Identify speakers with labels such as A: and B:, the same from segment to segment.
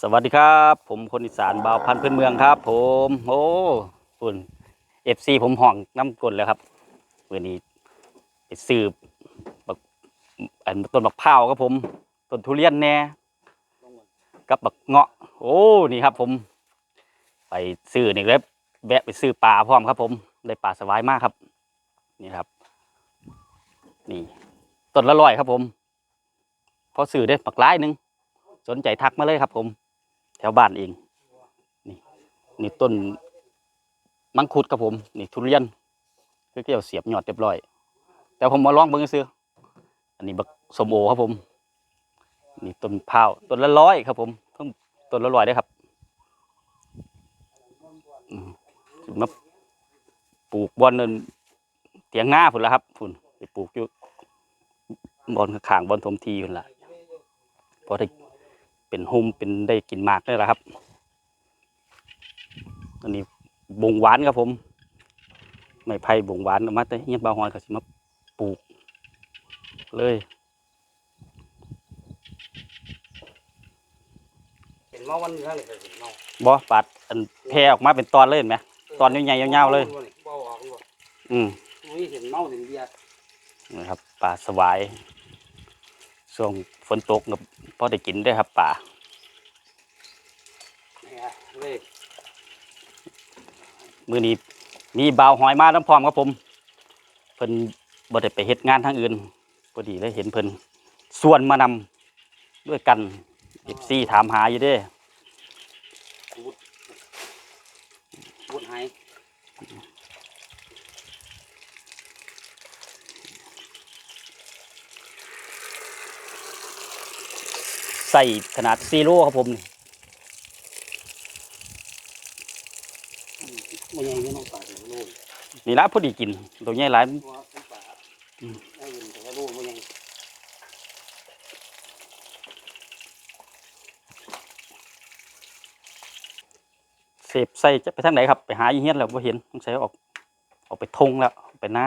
A: สวัสดีครับ ผมคนอีสานบ่าวพันพื้นเมืองครับ ผมโอ้ปุ่นเอฟซีผมห่องน้ำกลนแล้วครับวันนี้ไปสืบบักอันต้นบักพร้าวครับผมต้นทุเรียนแน่กับบักเงาะ โอ้นี่ครับ ผม ไปซื้อนี่เลยแวะไปซื้อปลาพร้อมครับ ผมได้ปลาสวายมากครับ นี่ครับ นี่ต้นละร้อยครับผมพอซื้อได้ปักหลายหนึ่ง สนใจทักมาเลยครับ ผม แถวบ้านเอง นี่นี่ต้นมังคุดครับผม นี่ทุเรียนคือเกี่ยวเสียบยอดเรียบร้อย แต่ผมมาลองเบิ่งซื้ออันนี้บักสมโอครับผม นี่ต้นพาวต้นละร้อยครับ ผมต้นต้นละร้อยได้ครับมาปลูกบอนนั่นเตียงหน้าพุ่นละครับพุ่นไปปลูกอยู่บอนข้างบอนทมทีพุ่นละพอได้ เป็นหุ่มเป็นได้กินหมากนี่แหละครับอันนี้บงหวานครับผม ไม่ไผ่บงหวานเอามาแต่เฮียนบาวฮอยเขาสิมาปลูก เลย
B: เห็นเมาวันนี้เลยเห็นเมา
A: บ่ปัดอันแพร่ออกมาเป็นตอนเลยเห็นไหมตอนใหญ่ๆยาวๆเลย
B: เบาออกด้วย
A: อืม
B: อุ้ยเห็นเมาเห็นเบียร์
A: นะครับปลาสวาย ช่วงฝนตกกับพอได้กินได้อครับป่า
B: นี่ไงเลย
A: มือนี้มีบ่าวหอยมาน้ำพร้อมครับผม เพิ่นบ่ได้ไปเฮ็ดงานทางอื่นพอดีเลยเห็นเพิ่นส่วนมานำด้วยกันเอฟซีถามหาอยู่เด้
B: บุญหาย
A: ใส่ขนาดซีโร่ครับผม
B: มันยังไม่ต้องป่าถึงลูก
A: นี่ละพอดีกิน ตัวใหญ่หลาย
B: ตัวเป็นป่าได้ยินแต่ว่าลูกมันยัง
A: เสพใส่จะไปทางไหนครับ ไปหาอีเฮียนแล้วบ่เห็นต้องใส่ออกออกไปทงแล้วไปหน้า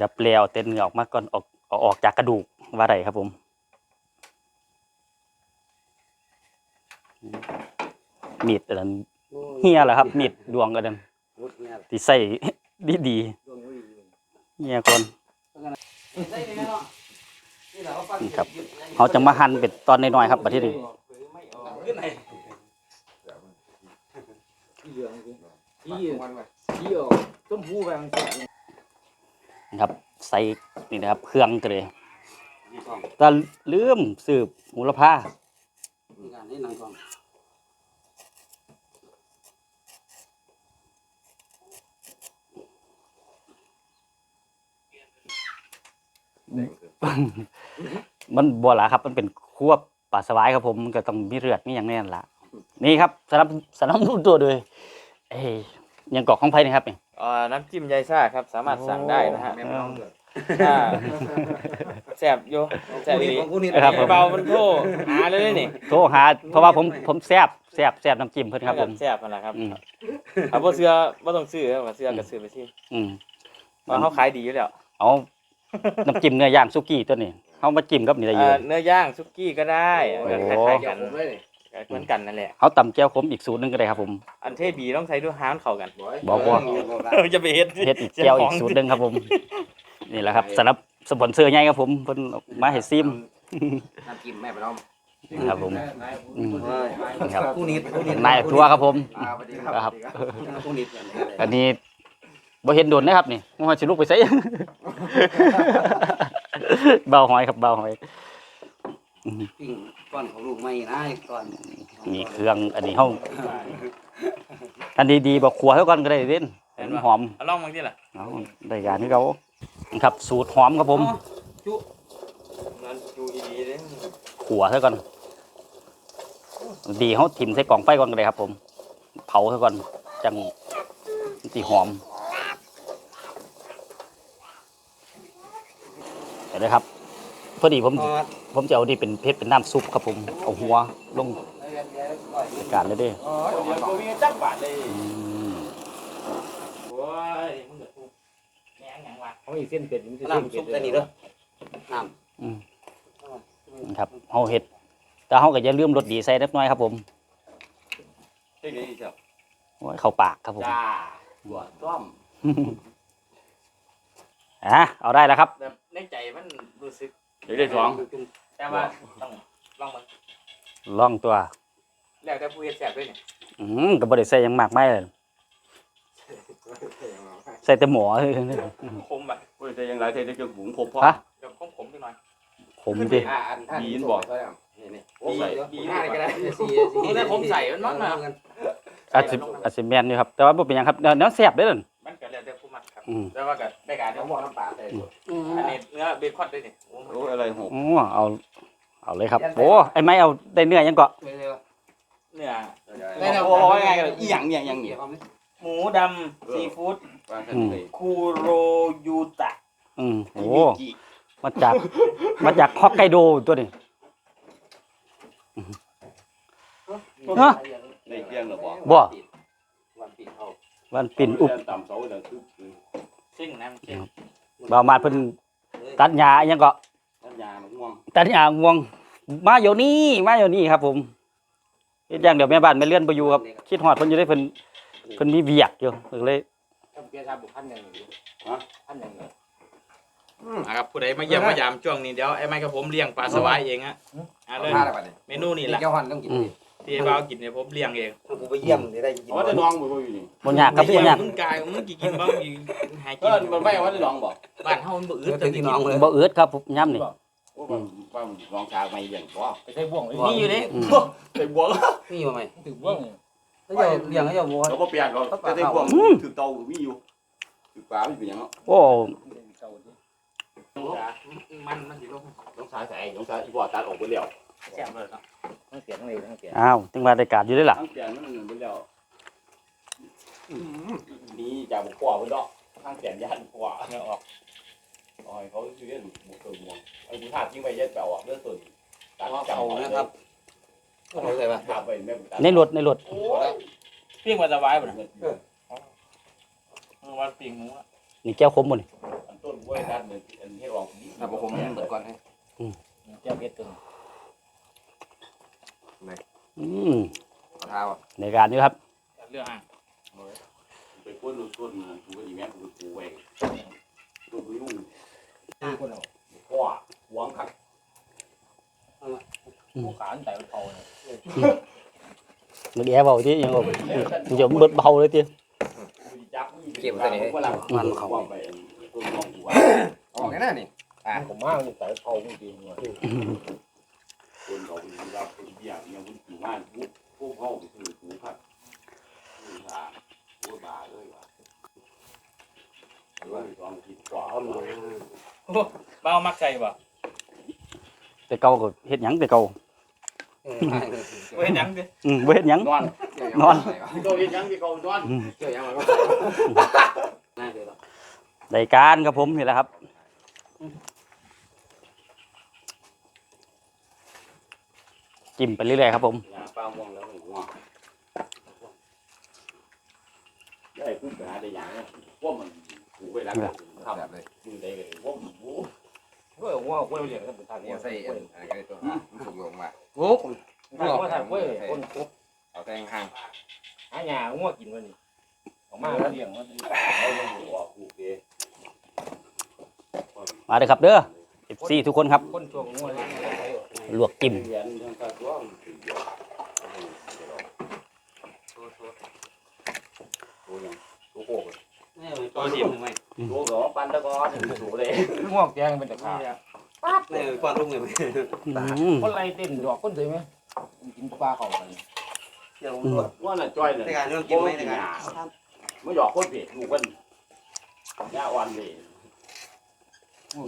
A: ดับแล้วเต้นเหงือออกมาก่อนออก เอาออกจากกระดูกว่าไรครับผมมีดอันนั้นเฮียแหละครับมีดดวงกันนั้น
B: มุดเนี่ย
A: ที่ใส่ดีดี
B: ดวงอุ้ย
A: ๆเฮียก่อน
B: ได้ไหมเนาะนี่แหละเขาปั้น
A: นี่ครับเขาจะมาหั่นเป็นตอนน้อยๆครับประเทศนี้
B: ขึ้นไหน
C: ที่ที่ออกต้มหูแบงแสน
A: นะครับ ใส่นี่นะครับ เครื่องกันเลย
B: นี่กล้อง
A: ก็ลืมสืบมูลค่า
B: นี่งานนี่นางกล้อง
A: มันบัวหลาครับ มันเป็นควบปลาสวายครับผมมันก็ต้องมีเลือดมีอย่างแน่นละนี่ครับสนับสนับสนุนตัวโดยเอ้ยยังเกาะของไผ่นี่ครับนี่
C: อ่าน้ำจิ้มยายซ่าครับ สามารถสั่งได้นะฮะ
B: แม่ไม่ต้องเกิด
C: ถ้าแซ่บโยแซ่บ
B: นี่
C: ดี
B: ของกูนี่
A: ครับผม
C: เบามันโทหาเลยนี่
A: โทรหาเพราะว่าผมผมแซบแซบแซบน้ำจิ้มเพิ่นครับผม
C: แซ่บนั่นแหละครับ
A: อืม
C: เอาบ่เสื้อบ่ต้องซื้อครับว่าเสื้อก็ซื้อไปสิ
A: อืม
C: ว่าเขาขายดีอยู่แล้ว
A: เอาน้ำจิ้มเนื้อย่างซุกี้ตัวนี้เขามาจิ้มกับนี่ได้อ
C: อ่า
A: ยู่
C: เนื้อย่างซุกี้ก็ได้
A: โอ้
C: ก็คล้ายๆกันเหมือนกันนั่นแหละ
A: เขาตำแก้วขมอีกสูตรหนึงก็ได้ครับผม
C: อันเทบีต้องใช้ด้วยหางเข้ากัน
A: บอกว่า
C: จะไปเฮ็ด
A: เฮ็ดอีกแก้วอีกสูตรหนึงครับผม นี่แหละครับสำหรับสปอนเซอร์ใหญ่ครับผมเพิ่นเอามาให้ซิม
B: น้ำจิ้มแม่ไปน้อง
A: ครับผมอืมครับ
B: คู่นี้คู่นี้
A: นายทัวร์ครับผม
B: อ่าสวัสดี
A: ครับ
B: คู่นี้
A: อันนี้บ่เห็นโดนนะครับนี่บ่ว่าสิลุกไปไส เบาหอยครับเบาหอย
B: ปิ้ง ก้อนของลูกไม่นะก้อน
A: นี่เครื่องอันนี้เฮาอันดีๆบ่ขัวเท่ากันก็ได้เด่นเห็นหอม
C: เอาลองบางทีล่ะ
A: เอาได้การที่เขาครับสูตรหอมครับผม
C: นั่นดูดีๆเด้
A: ขัวเท่ากันดีเขาถิ่มใส่กล่องไฟก่อนก็ได้ครับ ผม เผาเท่ากันจังสีหอมเห็นไหมครับพอดีผม ผมจะเอาดีเป็นเพชรเป็นน้ำซุปครับผมเอาหัวลงในการเลยเด้
C: อ๋อเดี๋ยวบ่มีจักบาทเลย
A: อืม
C: โอ้ยมึงจะทุบแหงหยังวะ
D: เขาอีกเส้นเป็ดมันจะ
B: น้ำซุปได้นี่เด้อน้
A: อืมำเฮาเฮ็ดแต่เฮาก็อย่าลืมรสดีใส่เล็กน้อยครับผม
B: เฮ้ยนี่เจ้า
A: โอ้ยเข้าปากครับผม
B: จ้าบัวต้อม
A: อะเอาได้แล้วครับ
C: แต่ในใจมันรู้สึก
B: เดี๋ยวได้สอง
C: แต่ว่าต้องลองมัน
A: ลองตัว
C: แล้วแต่ผู้เฮ็ดแซ่บด้วยเนี่ย
A: อืมก็บ่ได้ใส่หยังมากมายเลยใส่แต่หมอ
C: คมแบบ
B: เฮ้ยแต่ยังไรเท่จะจะหุงครบพอ
A: ฮะ
C: เดี๋ยวขมๆนิดหน่อย
A: ขมดิ
B: อ่าอันท่านบีนบอกนี่นี่
C: บีบีหน้าเลยก็ได้
B: สี่
C: โอ้แต่ผมใส่มันมันมา
A: อาจสิอาจสิแม่นอยู่ครับ แต่ว่าบ่เป็นหยังครับเดี๋ยวเดี๋ยวแซ่บเด้อนั่น
C: มันก็แล้วแต่ผู้มักครับ
A: อืม
C: แต่ว่าก็ได้การ
B: เขา
C: เนาะ
B: บอกน้ำปลาใส่
C: อันนี้เนื้อเบคอนด้วยนี่โอ้
B: โอ้อะไรหก
A: อ๋อเอา เอาเลยครับ โอ้ไอ้ไม้เอาได้เนื้อยังเกาะ
C: เนื้อ
B: ได้นะโอ้ยไงอีหยังเนี่ยยังเนี่ย
C: หมูดำซีฟู้ด
B: ปลาทะเล
C: คูโรยูตะ
A: อืมโอ้มาจากมาจากฮอกไกโดตัวนี้ ฮะ
B: ในเตียงหรอบอก
A: บ่
B: วันปิดเขา
A: มันปิ่นอุบ
B: ต่ำเสาดังคือ
C: ซิ่งน้ำซิ่ง
A: บ่าวมาดเพิ่นตัดหญ้าอิหยังเกาะ
B: น้ำยาหนม่วง
A: ตัดหญ้าง่วง มาอยู่นี่มาอยู่นี่ครับ ผมเฮ็ดอย่างเดี๋ยวแม่บ้านแม่เลื่อนบ่อยู่ครับคิดฮอดเพิ่นอยู่ได้เพิ่นเพิ่นมีเวียกอยู่เพิ่นเลย
C: เบียร์ชาบุกพันหนึ่งฮะพันหนึ่งครับผู้ใดมาเยี่ยมมายามช่วงนี้เดี๋ยวไอ้ไม้กับผมเลี้ยงปลาสวายเองฮะอะเลย
B: มาแล้วบัดนี้
C: เมนูนี่แหละ
B: แก้วหันต้องกิน
C: ที่ไอ้บ่าวกินเนี่ยผมเลี้ยงเอง
B: กูไปเยี่ยมได้กินอ๋อจะน้องมึงอยู่นี่
A: บ่ยากครับบ่ยาก
C: มึงกายมึงกี่กินบ้างอยู่หาย
B: เอ
C: กิน
B: อมันไม่ว่าจะน้องบอก
C: บ้านเฮามันบ่อึดแต่กิน
A: บ่อืดครับผมย้ำนี่
B: โอ้บ้านบ้านน้องชายไม่เลี้ยงบ่
D: ไปใช้บ่วงเลย
C: นี่อยู่เด้
A: อืม
B: ใส่บัว
E: มีบ่ไหม
D: ถือบ่วง
E: เขาจะเลี้ยงเขาจะบ่
B: เราก็เปลี่ยนเราจะได้พวกถือเตามีอยู่ถือปลาไม่เป็นยังเนาะ
A: โอ้
C: มันมันสิลง
B: น้องชายใส่น้องชายอีบอตัดออกไปแล้ว
C: แซ่บเลยเนาะ
D: ทั้งเสียงทั้งเลยทั้งเสียง
A: อ้าวถึงว่าได้การอยู่ได้อล่ะ
B: ทั้งเปลี่ยนมันไปแล้วนี่จากบุกขวาไปดอกทั้งเปลี่ยนยันขวาเนี่ยออกอ๋อเขาคือเรื่องหมูตัวมวงไอ้ผู้ท่าทิ้งไปยัดแปลว่าเรื่องตัวตัดจับนะครับ
E: เขาเลยว่า
B: จับไปแม่
A: ในรถในรถ
B: โอ้ย
C: ปิ้งปลาสวายบ่น่ะวันปิ้งหมูอะ
A: นี่แก้วขมบ่นี่
B: อันต้นกล้วยตัดเลยอันที่ออก
E: ถ้าบ่คมเปิดก่อนให้
D: เจ้าเพชรตัว
A: อืม
E: ท้าว
A: ในการอยู่ครับ
C: เรื่องอะ
B: ไปก้นต้นกูก็ดีแม่กูกูไว้ตัวกูยุ่ง
D: คนเอา
B: ขวาหวงขัด
D: ผู้ขานแต่เผาเนี่ย
A: มันแย่เบาที่ยังบ่เดี๋ยวมันเบิดเบาเลยติ
B: มันเขาไปต้นมองกูว่า
E: ออกแน่นี่
D: ผมมากนี่แต่เผาจริงๆว่ะ
B: คนเขา เป็นรับเป็นเบี้ยเนี่ยมันอยู่บ้านพวกพวกเขาคือกูพัดคือทางกูบาเลยว่ะว่าลองคิดกว่าเอาหน่อย
C: บ่าวมักใจบ่
A: แต่เก่าก็เฮ็ดหยังแต่เก่า
C: เว้ยยังดิ
A: อืมบ่เฮ็ดหยัง
B: นอน
A: นอน
B: ตัวเองยังที่เขานอน
A: อืม
E: เกี่ยวยังมันก็น่าเดี๋ยว
A: รายการครับผมนี่แหละครับ จิ้มไปเรื่อยๆครับผม
B: ป้ามองแล้วหัวได้พูดไปหาได้อย่างนี้ว่ามันกูไปรัก
E: ทำแบบเลย
B: มึงได้เลยว่ามันกู
D: เว้ยว่าเว้ยเรียกกันเป็นทาง
E: เนี่ยใส่อะไรกันตัวถูกลงมา
D: โอ้ว่าทางเว้ยคนคุก
E: เอาแตงห่าง
D: หาหญ้างัวกินวันนี้ออกมาแล้วเลี้ยงมัน
B: เอาลงหัวกูเก
A: มาเลยครับเด้อ FC ทุกคนครับ
D: คนช่วงงัวเล
A: วกจิ้ม
B: งการตัวมันถือเยวยังตัวโคก
E: ตัวดิมทำไม
B: ตัวสอปันตะกอนถูเลย
D: งัวแกงเป็นตะขา
E: นี่กวางลุงเลย
A: อืม
D: คนไรเต้นดอกคนสวยไหมกินปลาเขากัน
E: เดี๋ยว
B: ว่าน่ะจ้อยน่ะ
E: ในการเรื่องกินไหมในการ
B: ไม่หยอกคนเผ็ดลูกกันยาวันเลย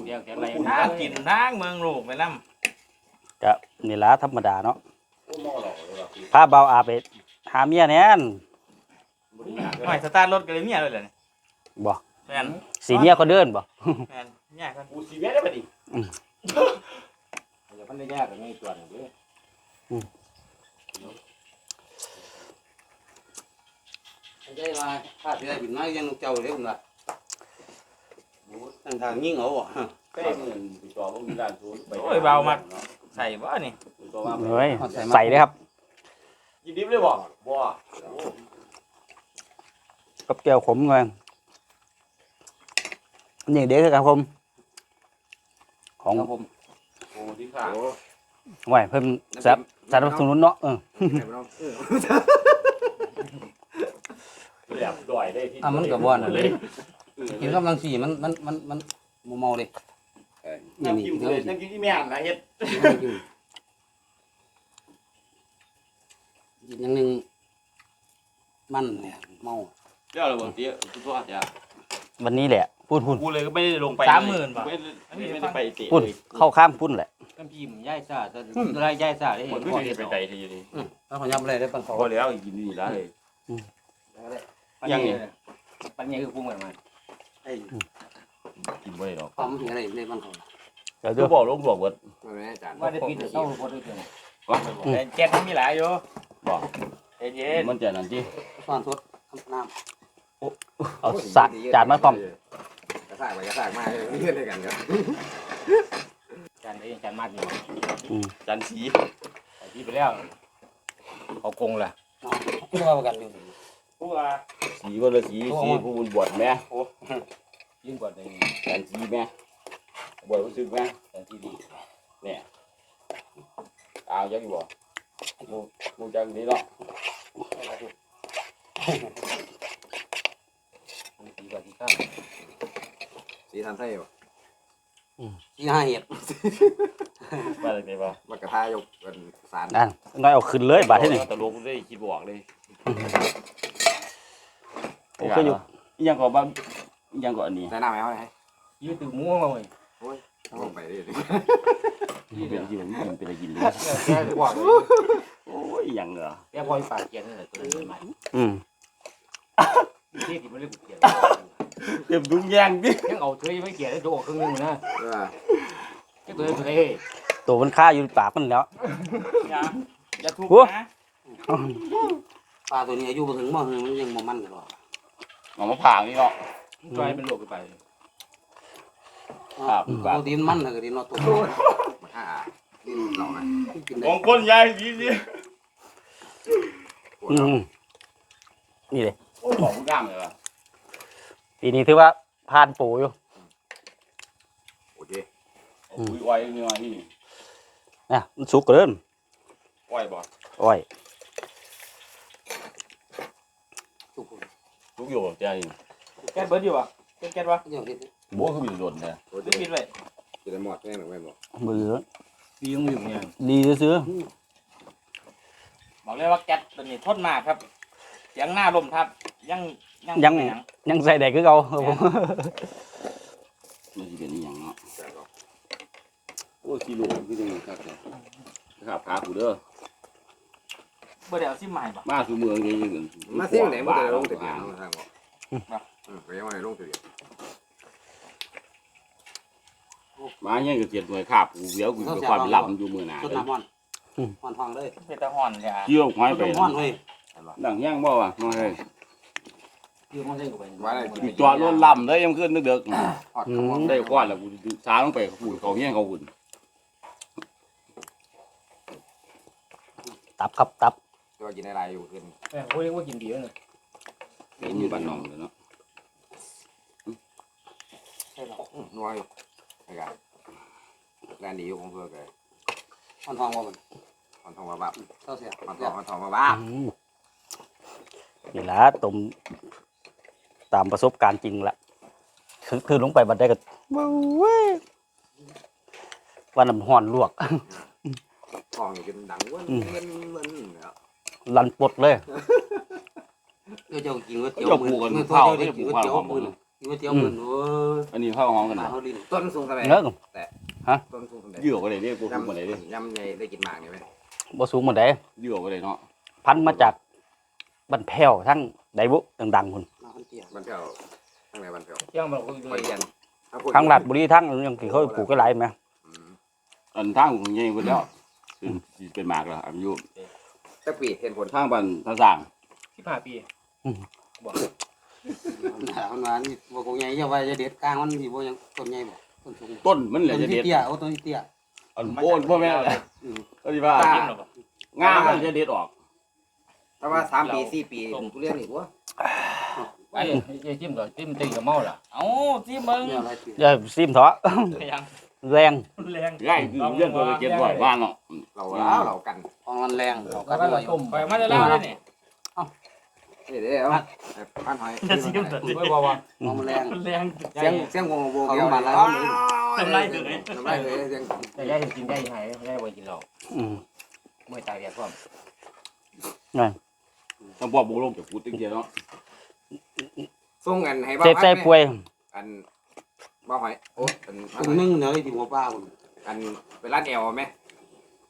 C: เดี๋ยวแกอะไรนะกินทางเมืองลูกไปนำ
A: ก็ นี่ล่ะธรรมดาเนาะ
B: โอ้มอหลอกเลยว่ะ
A: พาเบาอาไปหาเมียแน่น
C: หน่อยสตาร์ทรถกันเลยเมียเลยเหรอเนี่ย
A: บ่
C: แม่น
A: สีเมียเขาเดินบ่
C: แม่นเมียกัน
B: กูสีเวทได้ปะดิ
D: เดี๋ยวมันได้ยากกันไม่ตัวนึงเลย
E: ใช่ว่าถ้าที่ได้บินมายังเจ้าเด้ผมล่ะทางทางยิ่งเอาอะ
B: เป้เงินติดต่อว่ามีร้านซูนไป
C: โอ้ยเบามาก ใส่บ่นี่
B: ตัวว่า
A: เฮ้ยใส่เลยครับ
B: ยินดิบเลยบ่บ่
A: กับแก้วขมเงินนี่เด็กครับผมของ
E: ครับผม
B: โอ้ที่ขา
A: ไหวเพิ่มแซ่บสนับสนุนเนาะเออ
B: แหลมด่อยได้ที่
E: อะมันก็บ่น่ะเลยกินกำลังสีมันมันมันมันบ่เมาเลย นี่
B: น้ำ
E: นี่
B: จิ้ม
E: เดี๋ยว
B: เลยน้ำจิ้มที่แม่นนะเฮ็ด
E: กินอย่างหนึงมันเนี่ยเมา
B: เดี๋ยวเราบอกเตี้ยทุกตัวจ้ะ
A: วันนี้แหละพูดพูด
B: กูเลยก็ไม่ได้ลงไป
C: สามหมื่นบาท
B: ไม่ได้ไม่ได้ไปเตะ
A: พูด
B: เลย
A: เข้าข้างพุ่นแหละ
D: น้ำจิ้มย่ายซ่าแต่ไรย่ายซ่าได้
B: หม
D: เห็
B: ด
D: น
B: ไม่
D: ก่อน
B: ได้ไปไกลทีนี้
E: ถ้าเขายับอะไรได้ปันเขา
B: พอแล้วกินนี่แล้วเลย
D: ปันนี้ปันนี้คือปรุงกันมา
B: กินไม่ได้หรอก
E: ความถึงอะไรในปันเขา
A: เดี๋ยว
B: คื
A: ดู
B: อบอกลงบอกว่า
D: ว่าได้ปิดเต้าคนด้วยกัน
C: แต่แก๊สมันมีหลายอยู่
B: บอก
C: ใจเย็น
B: มันจะนั่นที่
E: ซ่อนสดน้ำ
A: เอาสากจานมาพร้อม
F: กระซากไปกระซากมาเพื่อนด้วยกันครับ
D: จานนี้จานมากนี่
B: จันสี
D: ใส่ที่ไปแล้วเขากงล่ะ
E: เนาะคิดว่าประกันอยู่
C: ผู้ว่า
B: สีก็เลยสีสีผู้บุญบวชแม่
D: ยิ่งกว่าใน
B: จันสีแม่บวชรู้สึกแม่
D: จานที่ดี
B: เนี่ยเอาจังอยู่บ่มูมูจังนี้เนาะ
D: ดีกว่าที่ข้าว
F: สีทันไส้บ่
E: ที่ห้าเห็ด
B: มาจากไหนบ่
F: มากระทายกเป็นสาร
A: นั่นน้อยเอาขึ้นเลยบาทที่หนึ่ง
B: ตลกได้คิดบอกเลย
A: โอเคอยู่
B: ยังก็บ้า ยังก็อันนี้
F: ใส่หน้าไหมเขาไหน
D: ยืดตึกม้วนมาเลย
F: ต้องลงไปดิ
B: เป็นที่ผมกินเป็นอะไรกินเลย
D: แค่บอก
B: โอ้ยยังเหรอ
D: แค่พอยปากเกียนนี่แหละตัวนี้ใหม่
A: อืม
D: ที่ที่มันเรียกเกียน
B: เก็บดุงแย่งดิ
D: ยังเอาเทยไม่เกียนได้ตัวครึ่งนึงนะ
F: เออ
D: แค่ตัวนี้ตัวนี้
A: ตัวมันค่าอยู่ปากมันแล้ว
C: อย่าอย่าทุบ
A: โอ้
C: นะ
E: ปลาตัวนี้อายุมาถึงมอหนึ่งมันยังบ่มันกันหรอก
B: หมอมะพร้าวนี่เนาะ
D: จอยเป็นโลกไป
B: ครับ
E: ปกติมันมันเลยก็ดีเนาะตัว
F: มาฆ่าดินเราไหม
E: กิน
B: ม
E: ได้
B: องก้นยายดีดิ
F: ปวด
A: อื
F: เรา
A: มนี่เลย
B: โอ้ของกล้ามเลยว่ะ
A: ปีนี้ถือว่าผ่านปูอยู่
F: โอเค
B: อุ้ยอ้อยนี่มาที่นี่
A: นะมันสุกเกิน
B: อ้อยบ่
A: อ้อย
E: ทุกคน
B: ทุกอยู่ใจ
C: แก๊สเบิร์ดอยู่อะแก๊สแก๊สวะ
E: เดี๋ยวเห็ด
B: บัวคือมีโดนเนี่ย
F: โอเค
C: ไม่ปิดไว้
F: จะได้หมดแน่หรือไม่หมด
A: มือ
D: ปียังอยู่เนี่ย
A: ดีซื้อ
C: บอกเลยว่าแก๊สตัวนี้ทนมากครับเสียงหน้าลมทับ ยังยัง
A: ยังยังใส่ได้คือเก่าครับผม
B: มันจะเป็นอย่างเนาะ
F: แต่ก็
B: โอ้ยกิโลพี่นึงครับเนี่ยครับขากูเด้อ
C: เบอร์เดี๋ยวซิมใหม่ป่ะ
B: มาสู่เมืองนี่ยัง
F: มาที่ไหนมันจะลงติดเนี่ยทางบอก อืมไปยังไงลงติดเนี่ย
B: มาเนี่ยก็เจ็ดหน่วยขาบกูเดี๋ยวกูจะความลำอยู่มือหนา
E: ต้นน้ำมันมันทองเลย
C: เป็นตะห่อนเนี่ย
B: เกี่ยวหอยไป
E: ต้นมันเฮ้ย
B: ดังย่างบ่วะมาเลย
D: ยืมมันใช่กูไป
B: จอดรถลำเลยยังขึ้นนึกเด็ก
F: ทอดขม
B: ได้ก้อนแล้วกูสาลงไปกูเขาเฮี้ยเขาหุ่น
A: ตับครับตับ
F: ตัวกินอะไรอยู่ขึ้น
D: แม่กูเรียกว่ากินดีแล้วเนี่ย
B: เห็นอยู่บ้านน้องเลยเนาะ
F: นัวอยู่ไอ้กันแรงดีอยู่ของเพื่อนเลย
E: มันทองว่ามัน
F: มันทองมาบ้า
E: เท่าเสีย
F: มันทองมันทองมาบ้า
A: อืมนี่ละต้มตามประสบการณ์จริงละคือคือลงไปบัดได้ก็เว้ยว่าน้ำห่อนลวก
F: ทองอยู่กินดังเว้นเว้นเว้นเนี่ย
A: ลันปดเลย
E: เดี๋ยวเจ้ากินก๋วยเตี๋ยวมือเมื่อตัวเจ้าได้กินก๋วยเตี๋ยวมือกิน ก๋วยเตี๋ยวมือโอ้ย
B: อันนี้ข้าวหอมกัน
E: ตา
B: นะ
E: เขาลิ้น
F: ต้นสูงเท่าไหร่
A: เนื้อ
F: ต้นสูงเท่าไหร่
B: ยืดก็ได้เนี่ยกูคุมมาเลยดิ
F: ยำใหญ่ได้กินหมากนี่ไหม
A: บ่สูงหมดได้
B: ยืดก็ได้เนาะ
A: พันมาจากบันแพ้วทั้งไดบุดังๆคุณ
E: มาคนเตี้ย
F: บันเทาข้างในบันเทา
D: เที่ยงมันกู
F: คอยยัน
A: ทั้งหลัดบุรีทั้งยังที่เขาปลูกก็หลายไหม
B: อันทางของยังไปแล้วเป็นหมากแล้วอายุ
F: ตะปีเห็นผล
B: ทางบ้านทางสร้าง
D: สิบห้าปี
E: หาคนมานี่บ่คงใหญ่อย่าว่าจะเด็ดกลางมันสิบ่ยังต้นใหญ่บ่ต้นสูง
B: ต้นมันแห
E: ต้
B: ละ
E: น
B: จะ
E: ที่
B: เด็ด
E: เตี้ยโอ้ต้นที่เตี้ย
B: อันโอนพ่อแม่เลยก็ดีว่า
C: จิ้มหรอ
B: งามันจะเด็ดออก
F: ถ้าว่าสามปีสี่ปีทุเรียนนี่วะ
D: ไอ้ไอ้จิ้มก็จิ้มตีกับเมาล่ะ
C: เอ้าจิ้มมึง
E: เนี่ยอะไรสิ
A: อย่าซิมเถอะ
C: ยัง
A: แรง
C: แรง
B: ง่ายคือเรื่องตัวเจ็ดร้อยบ้านเนาะ
F: เราแล้วเรากัน
E: ของมันแรงเขา
D: แล้
E: กั
D: วนก็
E: ไว้
D: ต้ม
C: ไปมาได้แล้วนี่
F: เดี๋ยวเดี๋ยวพันหอย
C: จะจิ้มตัว
D: ไม่บอกว่า
E: ของมันแรง
C: แรง
F: เสียงเสียงวงวง
E: เขา
F: เกี่ยว
E: มา
F: มา
E: แล้
F: แล้วว
C: ทำไรถึงไง
F: ทำไรเลยเสียง
D: แต่ยายกินได้ยังไงยายบ่กินเหล้า
A: อืม
D: เมื่อตายแก่พร้อม
B: ต้องบอกบุลงจากกูตึงเดียวเนาะ
F: ส่งกันให้บ้า
A: เซฟใส่ป่วย
F: อันบ้าหอยโอ้อัน
E: ตรงนึงเนยที่หัวป้าคน
F: อันเป็นร้านแอลไหม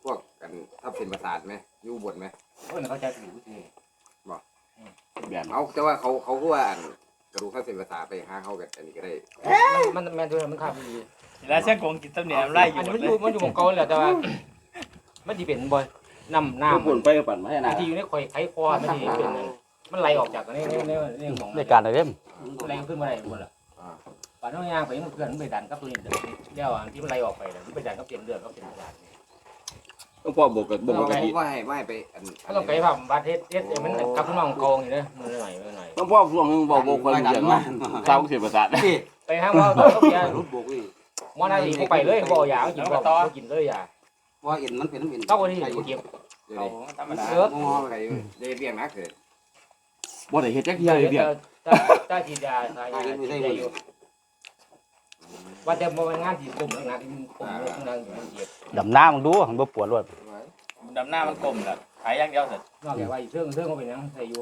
F: พวกกันทับเส้นประสาทไหมยู่บนไหม
D: เพิ่นเขาใจผิวที
B: แบบ
F: เอาแต่ว่าเขาเขาก็ว่าอันกระดูกทับเส้นประสาทไปหาเขากันอันนี้ก็ได้
D: มันแม่นตัวมันขาดดี
C: แล้วเส้นกงกินต้มเหนียวไล่อ
D: อั
C: ยู่
D: นนี้มันอยู่มันอยู่ของเก่าแหละแต่ว่า มันสิเป็นบ่น้ำ
B: น้ำ
D: น้ำ
B: ปุ่นไปปั่นมาให้
D: บา
B: นะ
D: งทีอยู่ในข่อยไขคอมันสิเป็นนั่นมันไหลออกจากอันนี้ในในในของ
A: ในการอะไรเด้ม
D: แรงขึ้นมาได้หมดล่ะป่านน้องยางไปมันเพื่อนมันไปดันกับตัวนี้เดี๋ยวอันที่มันไหลออกไปน่ะมันไปดันกับเต็มเลือดกับเต็มกระดาษ
B: ต้องพ่อบอกกับบอก
F: เขา
B: กับที่
F: ว่าให้ไม่ไปอัน
D: ก็ต้องไปผ่าบาดเฮ็ดเฮ็ดมันกลับขึ้นมาของกองอยู่เด้อมือหน่อยมือหน่อย
B: ต้องพ่อช่วงนึงบอกบอกคนเดียวเนาะสาวเสียประสาท
D: ไปหาว่าเขาเบีย
E: รุดบกนี่
D: มอนาดีเขาไปเลยเขาบอกยาเขากินบ่เขากินเลยยา
E: ว่าเอ็นมันเป็นน้ำเอ็น
D: เขาคนที่เขาเก็บ
F: เดี๋ยว
C: เอา
F: นี้
C: ธรรมดา
D: เออ
F: มอไปเดี๋ยวเบี้ยนักเลย
B: บ่ได้เฮ็ดจักเที่ยเลยเบี้ย
D: ถ้าถ้าฉีดยาทายาฉีดได้อยู่ ว่าแต่บ่งานที่กลุ่มนะที่กลุ่มนั่งเก็บ
A: ดำน้ามึงดูมันบ่ปวดรวด
C: ดำหน้ามันกลมแหละขายอย่างเดียวเสร็จ
D: นอกจากว่าเรื่องเรื่องเขาเป็นยังใส่อยู่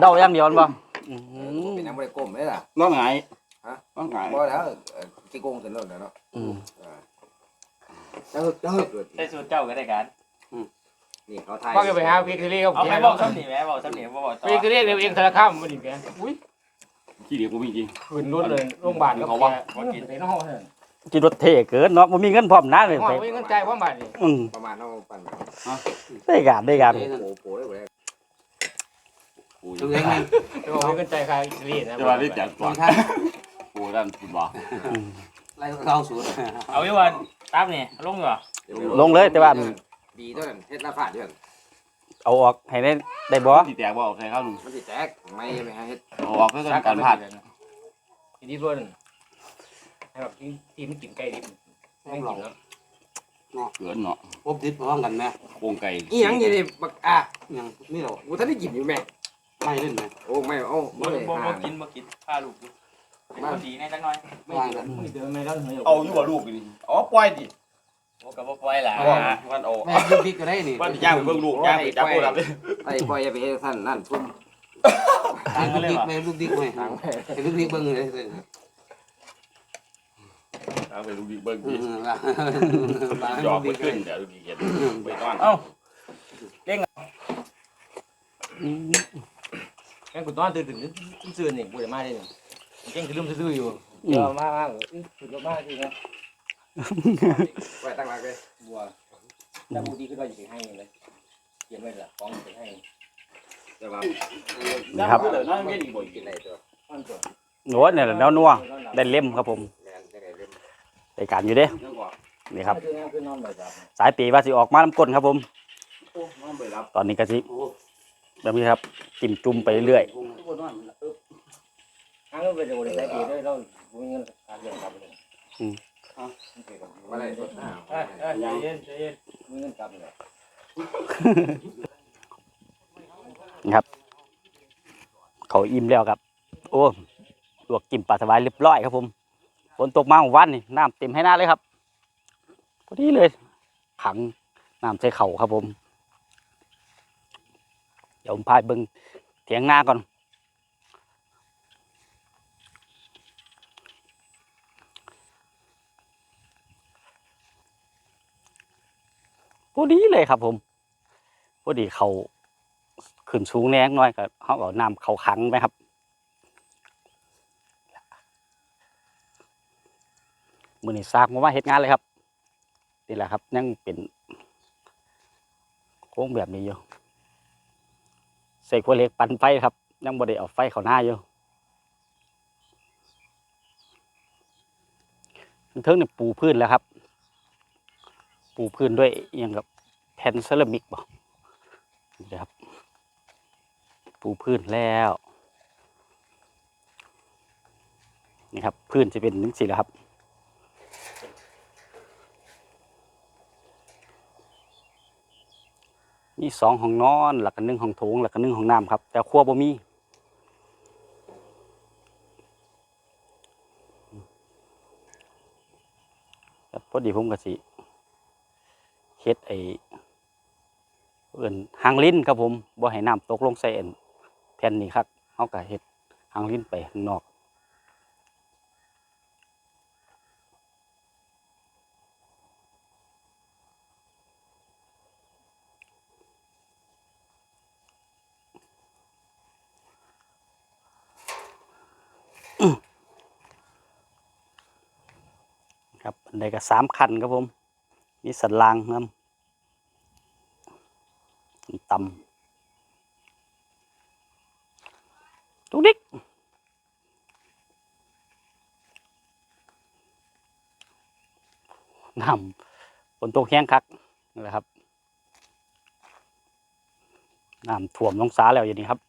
A: เดาอย่างเดียวมันบ่อื้อหือ
F: เป็นน้ำบริกรมเลยล่ะ
B: น้องไง
F: ฮะ
B: น้องไง
F: บ่แล้วจีโกงเสร็จแล้วเนาะ
A: อืม
F: เจ้าเจ้า
C: ใช้สูตรเจ้าก็ได้กัน
F: นี่เขาทาย
D: ก็ไปหาวิกฤตเขา
C: เอา
D: แก
C: ไปบอกซ้ำหนีแม่บอกซ้ำหนีบอกต่อ
D: วิกฤตเดี๋ยวเองธนาคารมันดิแกอุ้ย
B: ขี้เดียวกูมีจริง
D: ขึ้นรถเลยโรงพยาบาลก็แกว่ากินไปนอกนั่น
A: คิดว่าเท่เกินเนาะบ่มีเงินพร้อมนะเลย
D: ห้อ
A: ไป
D: ยเงินจ่ายพร้อมบาทนี่
A: อืม
F: ประมาณเท่าปัน
A: ได้การได้การ
F: โผล่โผล่ได้เลย
B: กู
E: ตัวเองไง
D: ไปบอกเงินจ่ายค่าอิตาลีนะ
B: จะว่าได้จัดก่อน
E: ท่าน
B: กูด้านคุณบ่
A: อืม
E: ไล่เข้าสูตร
C: เอาไว้วันตามนี่ลงเหรอ
A: ลงเลยแต่ว่า
F: ดีเท่านั้นเฮ็ดละฝาดเท่านั้น
A: เอาออกให้ได้ได้บ่
B: ที่แตกบ่เอาใส่ข้าวหนึ่ง
F: มันสิแตกไม่ไปหาเฮ็ด
B: เอาออกเพื่อการพลาด
D: ทีนี้ด้วยให้แบบที่ที่มันกินไก่ดิบไม่กินแล้ว
B: เกินเนาะ
E: พบติดพร้อมกันไหม
B: โครงไก่
F: อีหยังนี่บักอะ
E: ยังนี่เรา
F: กูท่านได้กินอยู่แม่
E: ไม่เล่นไหม
F: โอ้ไม่เอา
C: บ่
F: ไม่
C: บ่
F: หา
C: บ่กินบ่กินพาลูกอยู่เป็นคนดีแน่จังหน่อย
D: ไม่กินไม่เดินไม่ได้
B: เอาอยู่บ่ลูกนี่อ๋อปล่อยดิ
C: บ่กับบ่ปล่อยล่ะ
B: วันเอา
E: แม่ยุบดิกก็ได้นี่
B: วันย่างไปเบิ่งลูกย่างไปจับกูรับ
F: ไอ้ปล่อยไปเฮ็ดท่านนั่นทุ่ม
E: ยุบดิกไปยุบดิกไป
F: ทาง
E: ยุบดิกเบิ้งเลย
B: เอาไปลูกดิเบิ่ง
E: อื
B: ดิ
E: มละ
B: หยอกไปขึ้นเดี๋ยวลูกดิเห็นไปนอน
A: อืม
D: แม่กูตอนตื่นตื่นตื่นนี่กูจะมาได้นี่เก่งคือลืมซื่ออยู่เดี๋ยวมามาตื่นมาทีนะ
F: ไว้ตั้งหลักเลย
D: บัวแต่บูดีขึ้นว่าอยู่ให้เลยเตรียมไว้ละของไปให้
F: แต่ว่า
A: นะครับ
B: เลยน้อยไม่ดีบ่
F: กินได้ตัว
D: อันตัว
A: โน้ตเนี่ยแหละแนวนัวได้เล่มครับผม
F: แม่นได้เล่ม
A: ได้การอยู่เด้
B: ยังกว่า
A: นี่ครับ
D: คือนอนคือนอนแบบ
A: สายปีว่าสิออกมาน้ำก้นครับผม
B: โอ้น้องไปรับ
A: ตอนนี้ก็สิแบบนี้ครับจิ้มจุ่มไปเรื่อย
D: อั มาเลยงครับเลย
F: มาได้ตัวหน้า
C: เอ้ยเอ้ยใจเย็นใจเย็น
D: มีเงินกลับเลย
A: เขาอิ่มแล้วครับ โอ้ลวกกินปลาสบายเรียบร้อยครับผมฝนตกมาของวันนี่น้ำเต็มให้หน้าเลยครับพอดีเลย ขังน้ำใส่เข่าครับผม เดี๋ยวผมพายเบิ้งเถียงหน้าก่อน อดีเลยครับ ผมพอดีเขาขึ้นสูงแน่น้อยก็เขาเอาน้ำเขาขังไหมครับมือนี่ซากมาว่าเฮ็ดงานเลยครับนี่แหละครับยังเป็นโค้งแบบนี้อยู่ใส่ขั้วเล็กปั่นไฟครับ ยังบ่ได้เอาไฟเขาหน้าอยู่เทิงนี่ปูพื้นแล้วครับ ปูพื้นด้วยอหยังกับแผ่นเซรามิกบ่นี่ครับ ปูพื้นแล้วนี่ครับพื้นจะเป็นนึงสิแล้วครับมีสองห้องนอนหลักกันหนึ่งห้องโถงหลักกันหนึ่งห้องน้ำครับ แต่ครัวบ่มีพอดีผมก็สิ เฮ็ดไอ้เอิ้นหางลิ้นครับผมบ่ให้น้ำตกลงใส่อันแผ่นนี้ครับเฮาก็เฮ็ดหางลิ้นไปข้างนอกครับอันใดก็สามคันครับผม มีสันลางน้ำตำทุกดิกน้ำฝนตกแห้งคักนี่แหละครับน้ำท่วมลงสาแล้วอย่างนี้ครับ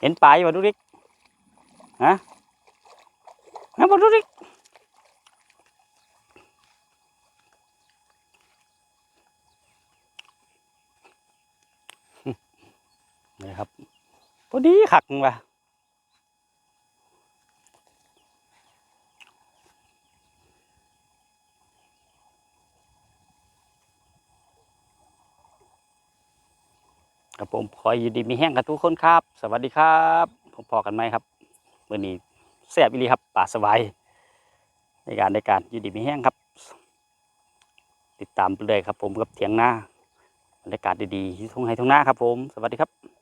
A: เห็นปลาอยู่บ่ดูดิฮะฮะบ่ดูดินี่ครับพอดีขักว่ะกับผมข ออยินดีมีแห้งกับทุกคนครับ สวัสดีครับผมพอกันไหมครับวันนี้แซ่บอีลีครับป่าสบาย ในการในการยินดีมีแห้งครับ ติดตามไปเลยครับ ผมกับเถียงหน้าบรรยากาศดีๆที่ทุ่งไฮทุ่งหน้าครับผม สวัสดีครับ